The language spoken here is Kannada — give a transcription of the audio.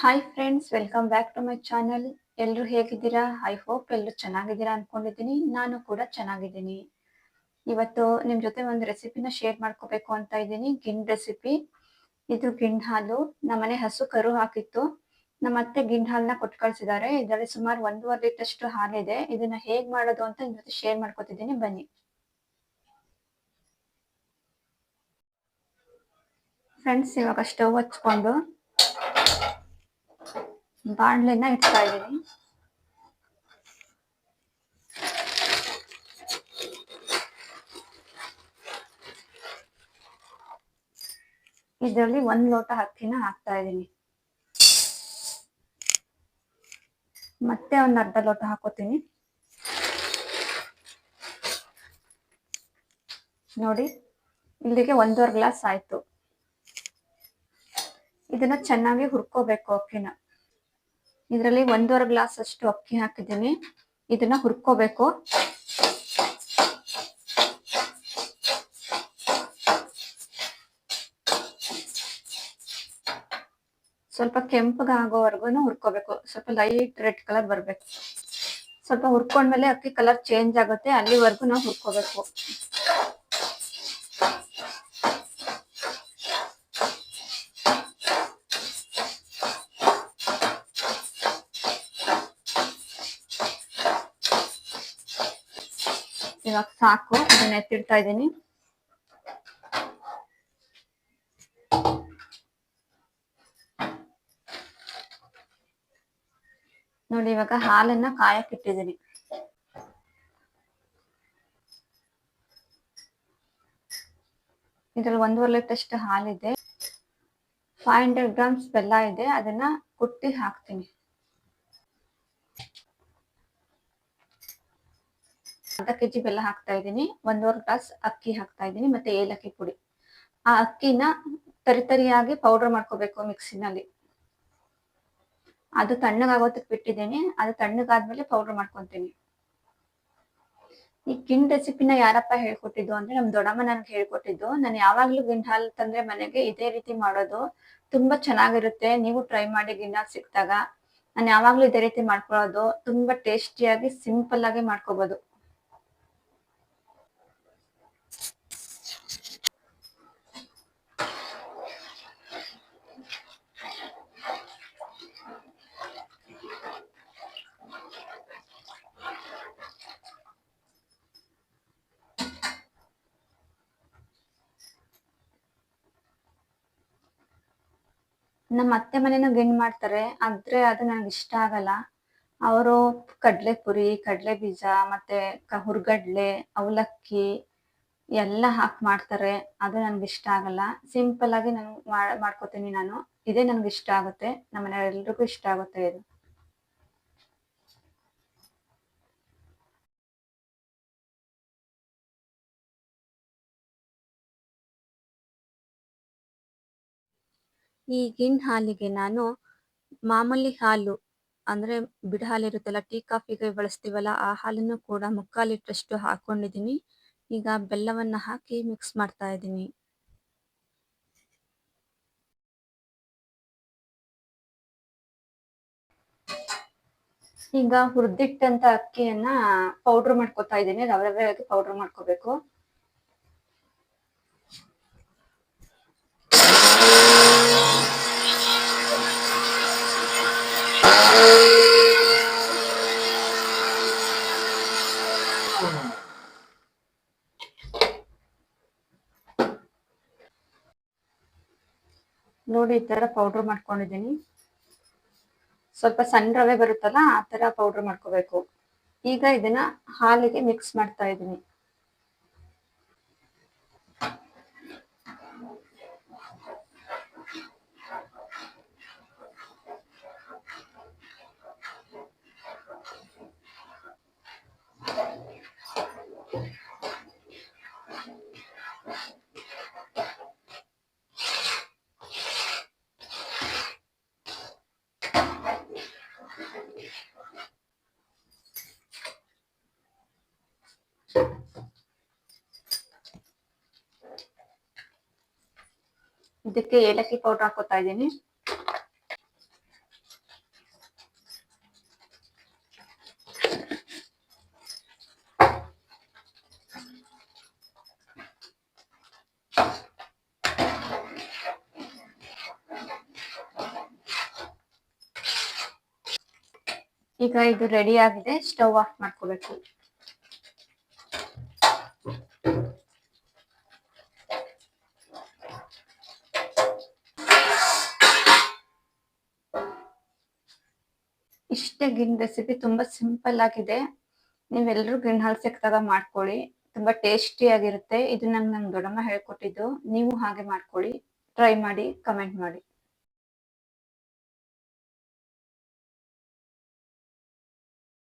Hi friends welcome back to my channel ಎಲ್ಲರೂ ಹೇಗಿದ್ದೀರಾ? ಐ ಹೋಪ್ ಎಲ್ಲರೂ ಚೆನ್ನಾಗಿದ್ದೀರಾ ಅನ್ಕೊಂಡಿದ್ದೀನಿ. ನಾನು ಕೂಡ ಚೆನ್ನಾಗಿದ್ದೀನಿ. ಇವತ್ತು ನಿಮ್ ಜೊತೆ ಒಂದು ರೆಸಿಪಿನ ಶೇರ್ ಮಾಡ್ಕೋಬೇಕು ಅಂತ ಇದ್ದೀನಿ. ಗಿಣ್ ರೆಸಿಪಿ ಇದು ಗಿಣ್ ಹಾಲು. ನಮ್ಮನೆ ಹಸು ಕರು ಹಾಕಿತ್ತು. ನಮ್ಮ ಅತ್ತೆ ಗಿಣ್ ಹಾಲನ್ನ ಕೊಟ್ಟು ಕಳ್ಸಿದ್ದಾರೆ ಇದರಲ್ಲಿ ಸುಮಾರು ಒಂದೂವರೆ ಲೀಟರ್ಷ್ಟು ಹಾಲಿದೆ. ಇದನ್ನ ಹೇಗ್ ಮಾಡೋದು ಅಂತ ನಿಮ್ ಜೊತೆ ಶೇರ್ ಮಾಡ್ಕೋತಿದ್ದೀನಿ. ಬನ್ನಿ. ಫ್ರೆಂಡ್ಸ್ ಇವಾಗ ಸ್ಟವ್ ಹಚ್ಕೊಂಡು ಬಾಣಲೆನ ಇಡ್ತಾ ಇದ್ದೀನಿ. ಇದರಲ್ಲಿ ಒಂದ್ ಲೋಟ ಅಕ್ಕಿನ ಹಾಕ್ತಾ ಇದ್ದೀನಿ. ಮತ್ತೆ ಒಂದ್ ಅರ್ಧ ಲೋಟ ಹಾಕೋತೀನಿ. ನೋಡಿ, ಇಲ್ಲಿಗೆ ಒಂದೂವರೆ ಗ್ಲಾಸ್ ಆಯ್ತು. ಇದನ್ನ ಚೆನ್ನಾಗಿ ಹುರ್ಕೋಬೇಕು ಅಕ್ಕಿನ. ಇದರಲ್ಲಿ ಒಂದೂವರೆ ಗ್ಲಾಸ್ ಅಷ್ಟು ಅಕ್ಕಿ ಹಾಕಿದ್ದೀನಿ. ಇದನ್ನ ಹುರ್ಕೋಬೇಕು. ಸ್ವಲ್ಪ ಕೆಂಪಗ ಆಗೋವರೆಗೂ ಹುರ್ಕೋಬೇಕು. ಸ್ವಲ್ಪ ಲೈಟ್ ರೆಡ್ ಕಲರ್ ಬರಬೇಕು. ಸ್ವಲ್ಪ ಹುರ್ಕೊಂಡ್ಮೇಲೆ ಅಕ್ಕಿ ಕಲರ್ ಚೇಂಜ್ ಆಗುತ್ತೆ ಅಲ್ಲಿವರೆಗೂ ನಾವು ಹುರ್ಕೋಬೇಕು. ಇವಾಗ ಸಾಕು ಇದನ್ನ ಎತ್ತಿಡ್ತಾ ಇದ್ದೀನಿ. ನೋಡಿ, ಇವಾಗ ಹಾಲನ್ನ ಕಾಯಕ್ ಇಟ್ಟಿದ್ದೀನಿ. ಇದ್ರಲ್ಲಿ ಒಂದೂವರೆ ಲೀಟರ್ ಹಾಲಿದೆ. ಫೈವ್ ಹಂಡ್ರೆಡ್ ಗ್ರಾಮ್ಸ್ ಬೆಲ್ಲ ಇದೆ, ಅದನ್ನ ಕುಟ್ಟಿ ಹಾಕ್ತೀನಿ. ಅರ್ಧ ಕೆಜಿ ಬೆಲ್ಲ ಹಾಕ್ತಾ ಇದ್ದೀನಿ, ಒಂದೂವರೆ ಗ್ಲಾಸ್ ಅಕ್ಕಿ ಹಾಕ್ತಾ ಇದ್ದೀನಿ ಮತ್ತೆ ಏಲಕ್ಕಿ ಪುಡಿ. ಆ ಅಕ್ಕಿನ ತರಿತರಿಯಾಗಿ ಪೌಡರ್ ಮಾಡ್ಕೋಬೇಕು ಮಿಕ್ಸಿನಲ್ಲಿ ಅದು ತಣ್ಣಗಾಗೋದಕ್ಕೆ ಬಿಟ್ಟಿದ್ದೀನಿ, ಅದು ತಣ್ಣಗಾದ್ಮೇಲೆ ಪೌಡರ್ ಮಾಡ್ಕೊಂತೀನಿ. ಈ ಗಿಂಡ್ ರೆಸಿಪಿನ ಯಾರಪ್ಪ ಹೇಳ್ಕೊಟ್ಟಿದ್ದು ಅಂದ್ರೆ ನಮ್ ದೊಡ್ಡಮ್ಮ ನನ್ಗೆ ಹೇಳ್ಕೊಟ್ಟಿದ್ದು, ನಾನು ಯಾವಾಗ್ಲೂ ಗಿಂಡ್ ಹಾಲು ತಂದ್ರೆ ಮನೆಗೆ ಇದೇ ರೀತಿ ಮಾಡೋದು. ತುಂಬಾ ಚೆನ್ನಾಗಿರುತ್ತೆ, ನೀವು ಟ್ರೈ ಮಾಡಿ ಗಿಂಡ್ ಹಾಲು ಸಿಕ್ತಾಗ ನಾನು ಯಾವಾಗ್ಲೂ ಇದೇ ರೀತಿ ಮಾಡ್ಕೊಳ್ಳೋದು, ತುಂಬಾ ಟೇಸ್ಟಿಯಾಗಿ ಸಿಂಪಲ್ ಆಗಿ ಮಾಡ್ಕೋಬಹುದು ನಮ್ಮ ಅತ್ತೆ ಮನೇನ ಗಿಣ್ ಮಾಡ್ತಾರೆ, ಆದ್ರೆ ಅದು ನನಗೆ ಇಷ್ಟ ಆಗಲ್ಲ. ಅವರು ಕಡಲೆ ಪುರಿ ಕಡಲೆ ಬೀಜ ಮತ್ತೆ ಹುರ್ಗಡ್ಲೆ, ಅವಲಕ್ಕಿ ಎಲ್ಲ ಹಾಕಿ ಮಾಡ್ತಾರೆ. ಅದು ನನ್ಗೆ ಇಷ್ಟ ಆಗಲ್ಲ. ಸಿಂಪಲ್ ಆಗಿ ನಾನು ಮಾಡ್ಕೋತೀನಿ ನಾನು. ಇದೇ ನನ್ಗೆ ಇಷ್ಟ ಆಗುತ್ತೆ. ನಮ್ಮ ಇಷ್ಟ ಆಗುತ್ತೆ ಇದು. ಈ ಗಿಣ್ ಹಾಲಿಗೆ ನಾನು ಮಾಮೂಲಿ ಹಾಲು, ಅಂದ್ರೆ ಬಿಡ ಹಾಲು ಇರುತ್ತಲ್ಲ, ಟೀ ಕಾಫಿಗೆ ಬಳಸ್ತೀವಲ್ಲ, ಆ ಹಾಲನ್ನು ಕೂಡ ಮುಕ್ಕಾಲು ಲೀಟ್ರಷ್ಟು ಹಾಕೊಂಡಿದ್ದೀನಿ ಈಗ ಬೆಲ್ಲವನ್ನ ಹಾಕಿ ಮಿಕ್ಸ್ ಮಾಡ್ತಾ ಇದ್ದೀನಿ ಈಗ ಹುರಿದಿಟ್ಟಂತ ಅಕ್ಕಿಯನ್ನ ಪೌಡರ್ ಮಾಡ್ಕೊತಾ ಇದ್ದೀನಿ ರವೆ ರವೆ ಪೌಡರ್ ಮಾಡ್ಕೋಬೇಕು. ನೋಡಿ, ಈ ತರ ಪೌಡರ್ ಮಾಡ್ಕೊಂಡಿದ್ದೀನಿ. ಸ್ವಲ್ಪ ಸಣ್ಣ ರವೆ ಬರುತ್ತಲ್ಲ, ಆ ತರ ಪೌಡರ್ ಮಾಡ್ಕೋಬೇಕು. ಈಗ ಇದನ್ನ ಹಾಲಿಗೆ ಮಿಕ್ಸ್ ಮಾಡ್ತಾ ಇದ್ದೀನಿ. ಇದಕ್ಕೆ ಏಲಕ್ಕಿ ಪೌಡರ್ ಹಾಕೋತಾ ಇದ್ದೀನಿ. ಈಗ ಇದು ರೆಡಿ ಆಗಿದೆ ಸ್ಟವ್ ಆಫ್ ಮಾಡ್ಕೋಬೇಕು. ಇಷ್ಟೇ ಗಿನ್ ರೆಸಿಪಿ ತುಂಬಾ ಸಿಂಪಲ್ ಆಗಿದೆ. ನೀವೆಲ್ಲರೂ ಗಿಣ್ ಹಾಲು ಸಿಕ್ಕಿದಾಗ ಮಾಡ್ಕೊಳ್ಳಿ. ತುಂಬಾ ಟೇಸ್ಟಿ ಆಗಿರುತ್ತೆ. ಇದು ನಂಗೆ ನನ್ನ ದೊಡ್ಡಮ್ಮ ಹೇಳ್ಕೊಟ್ಟಿದ್ದು. ನೀವು ಹಾಗೆ ಮಾಡ್ಕೊಳ್ಳಿ. ಟ್ರೈ ಮಾಡಿ ಕಮೆಂಟ್ ಮಾಡಿ.